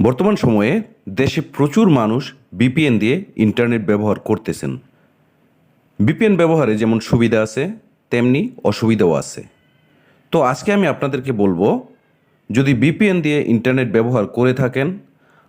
বর্তমান সময়ে দেশে প্রচুর মানুষ বিপিএন দিয়ে ইন্টারনেট ব্যবহার করতেছেন। বিপিএন ব্যবহারে যেমন সুবিধা আছে, তেমনি অসুবিধাও আছে। তো আজকে আমি আপনাদেরকে বলব, যদি বিপিএন দিয়ে ইন্টারনেট ব্যবহার করে থাকেন,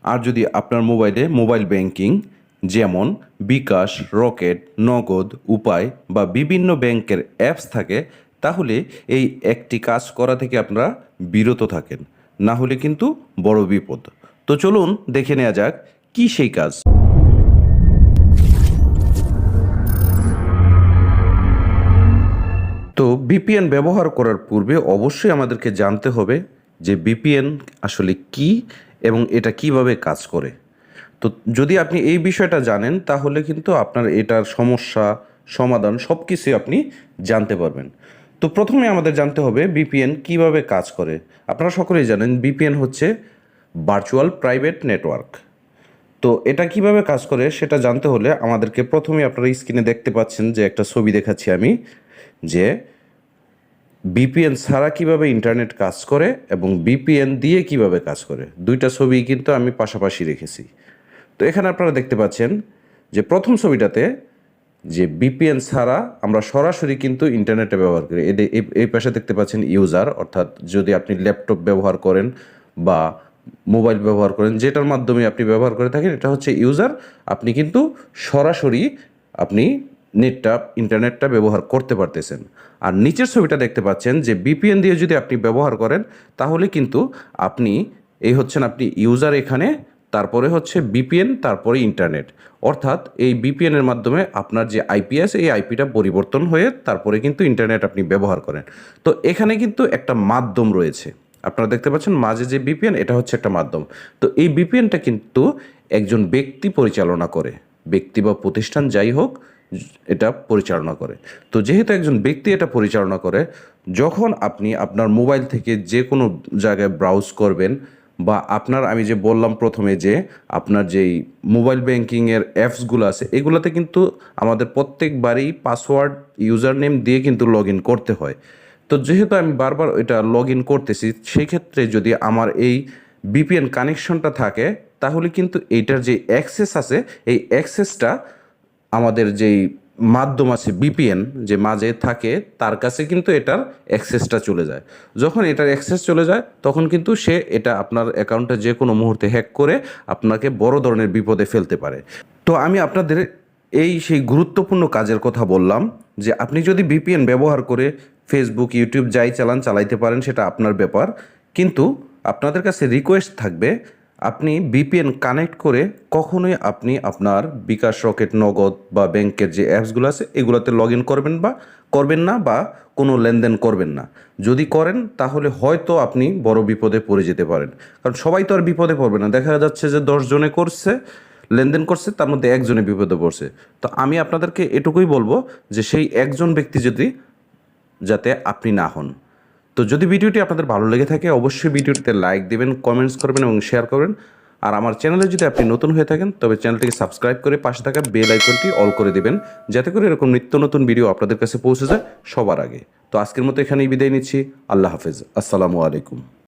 আর যদি আপনার মোবাইলে মোবাইল ব্যাংকিং যেমন বিকাশ, রকেট, নগদ, উপায় বা বিভিন্ন ব্যাংকের অ্যাপস থাকে, তাহলে এই একটি কাজ করা থেকে আপনারা বিরত থাকেন। না হলে কিন্তু বড় বিপদ। তো চলুন দেখে নেওয়া যাক কি সেই কাজ। তো বিপিএন ব্যবহার করার পূর্বে অবশ্যই আমাদেরকে জানতে হবে যে বিপিএন আসলে কি এবং এটা কীভাবে কাজ করে। তো যদি আপনি এই বিষয়টা জানেন, তাহলে কিন্তু আপনার এটার সমস্যা, সমাধান সব কিছুই আপনি জানতে পারবেন। তো প্রথমে আমাদের জানতে হবে বিপিএন কীভাবে কাজ করে। আপনারা সকলেই জানেন বিপিএন হচ্ছে ভার্চুয়াল প্রাইভেট নেটওয়ার্ক। তো এটা কীভাবে কাজ করে সেটা জানতে হলে আমাদেরকে প্রথমে আপনারা স্ক্রিনে দেখতে পাচ্ছেন যে একটা ছবি দেখাচ্ছি আমি, যে বিপিএন ছাড়া কীভাবে ইন্টারনেট কাজ করে এবং বিপিএন দিয়ে কীভাবে কাজ করে। দুইটা ছবি কিন্তু আমি পাশাপাশি রেখেছি। তো এখানে আপনারা দেখতে পাচ্ছেন যে প্রথম ছবিটাতে যে বিপিএন ছাড়া আমরা সরাসরি কিন্তু ইন্টারনেটে ব্যবহার করি। এই পাশে দেখতে পাচ্ছেন ইউজার, অর্থাৎ যদি আপনি ল্যাপটপ ব্যবহার করেন বা মোবাইল ব্যবহার করেন, যেটার মাধ্যমে আপনি ব্যবহার করে থাকেন, এটা হচ্ছে ইউজার আপনি কিন্তু সরাসরি আপনি নেটটা ইন্টারনেটটা ব্যবহার করতে পারতেছেন। আর নিচের ছবিটা দেখতে পাচ্ছেন যে বিপিএন দিয়ে যদি আপনি ব্যবহার করেন, তাহলে কিন্তু আপনি, এই হচ্ছেন আপনি ইউজার এখানে, তারপরে হচ্ছে বিপিএন তারপরে ইন্টারনেট অর্থাৎ এই বিপিএনের মাধ্যমে আপনার যে আইপি আছে, এই আইপিটা পরিবর্তন হয়ে তারপরে কিন্তু ইন্টারনেট আপনি ব্যবহার করেন। তো এখানে কিন্তু একটা মাধ্যম রয়েছে। আপনারা দেখতে পাচ্ছেন মাঝে যে বিপিএন এটা হচ্ছে একটা মাধ্যম। তো এই বিপিএনটা কিন্তু একজন ব্যক্তি পরিচালনা করে। ব্যক্তি বা প্রতিষ্ঠান যাই হোক, এটা পরিচালনা করে। তো যেহেতু একজন ব্যক্তি এটা পরিচালনা করে, যখন আপনি আপনার মোবাইল থেকে যে কোনো জায়গায় ব্রাউজ করবেন বা আপনার, আমি যে বললাম প্রথমে যে আপনার যেই মোবাইল ব্যাংকিংয়ের অ্যাপসগুলো আছে, এগুলোতে কিন্তু আমাদের প্রত্যেকবারই পাসওয়ার্ড ইউজার নেম দিয়ে কিন্তু লগ করতে হয়। তো যেহেতু আমি বারবার এটা লগ ইন করতেছি, সেক্ষেত্রে যদি আমার এই বিপিএন কানেকশনটা থাকে, তাহলে কিন্তু এইটার যে অ্যাক্সেস আছে, এই অ্যাক্সেসটা আমাদের যেই মাধ্যম আছে বিপিএন যে মাঝে থাকে, তার কাছে কিন্তু এটার অ্যাক্সেসটা চলে যায়। যখন এটার অ্যাক্সেস চলে যায়, তখন কিন্তু সে এটা আপনার অ্যাকাউন্টটা যে কোনো মুহূর্তে হ্যাক করে আপনাকে বড় ধরনের বিপদে ফেলতে পারে। তো আমি আপনাদের এই সেই গুরুত্বপূর্ণ কাজের কথা বললাম, যে আপনি যদি বিপিএন ব্যবহার করে ফেসবুক ইউটিউব যাই চালান, চালাইতে পারেন, সেটা আপনার ব্যাপার। কিন্তু আপনাদের কাছে রিকোয়েস্ট থাকবে, আপনি বিপিএন কানেক্ট করে কখনোই আপনি আপনার বিকাশ রকেট, নগদ বা ব্যাংকের যে অ্যাপসগুলো আছে, এগুলোতে লগ ইন করবেন বা করবেন না বা কোনো লেনদেন করবেন না। যদি করেন, তাহলে হয়তো আপনি বড় বিপদে পড়ে যেতে পারেন। কারণ সবাই তো আর বিপদে পড়বে না। দেখা যাচ্ছে যে দশ জনে করছে, লেনদেন করছে, তার মধ্যে একজনে বিপদে পড়ছে। তো আমি আপনাদেরকে এটুকুই বলব যে সেই একজন ব্যক্তি যদি যাতে আপনি না হন। তো যদি ভিডিওটি আপনাদের ভালো লেগে থাকে, অবশ্যই ভিডিওটিতে লাইক দেবেন, কমেন্টস করবেন এবং শেয়ার করবেন। আর আমার চ্যানেলে যদি আপনি নতুন হয়ে থাকেন, তবে চ্যানেলটিকে সাবস্ক্রাইব করে পাশে থাকা বেল আইকনটি অল করে দেবেন, যাতে করে এরকম নিত্য নতুন ভিডিও আপনাদের কাছে পৌঁছে যায় সবার আগে। তো আজকের মতো এখানেই বিদায় নিচ্ছি। আল্লাহ হাফেজ। আসসালামু আলাইকুম।